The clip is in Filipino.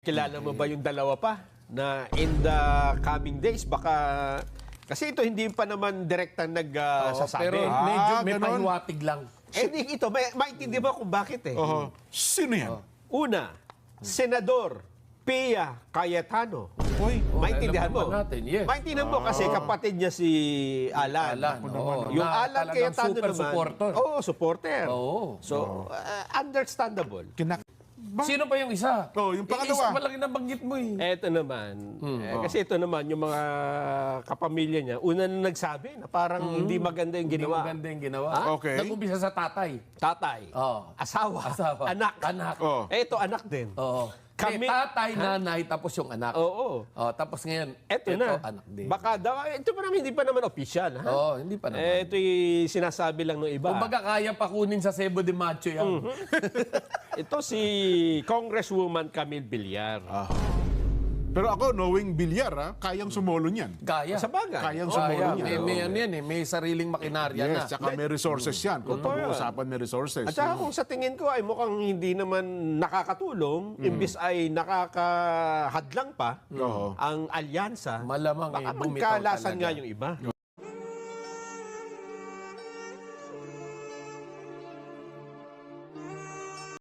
Kilala mo ba yung dalawa pa na in the coming days baka kasi ito hindi pa naman direktang nagsasabi. Pero Ah, medyo may ganun. pahiwatig lang. eh di- ito, may, maintindihan mo kung bakit eh. Oho. Sino yan? Una, Senador Pia Cayetano. Uy. Oh, maintindihan mo. natin, yes. Maintindihan mo kasi kapatid niya si Alan. Alan, oo. Yung Na Alan Cayetano super naman. supporter. Oo, supporter. Oo. So, uh, understandable. Kinak... Ba? Sino pa yung isa? Oh, yung pangalawa. Isa pa lang yung nabanggit mo eh. Eto naman. Hmm, eh, oh. Kasi ito naman, yung mga kapamilya niya, una na nagsabi na parang hindi maganda yung Hmm. Hindi ginawa. maganda yung ginawa. Ah, okay. Nag-umpisa sa tatay. Tatay, Oo. asawa, Asawa. anak. Anak. Oh. Eh, ito, anak din. Oo. Kami- Kami, tatay, nanay, tapos yung anak. Oo. Oh, tapos ngayon, Eto na. anak din. Baka daw, eh, ito pa naman, hindi pa naman official. Ha? Oo, hindi pa naman. Eh, ito'y sinasabi lang ng iba. Kumbaga kaya pa kunin sa Cebu de Macho yan. Ito si Congresswoman Camille Villar. Ah. Pero ako, knowing bilyar, ha, kayang sumolo niyan. Kaya. Sa bagay. Kayang Kaya. sumolo May, niyan. may, ano yan eh, may sariling makinarya na. Yes, tsaka may resources yan. Kung Totoo yan. pag-uusapan may resources. At saka kung sa tingin ko ay mukhang hindi naman nakakatulong, imbis ay nakakahadlang pa Oo. ang alyansa, Malamang baka eh, bumitaw magkalasan talaga. nga yung iba.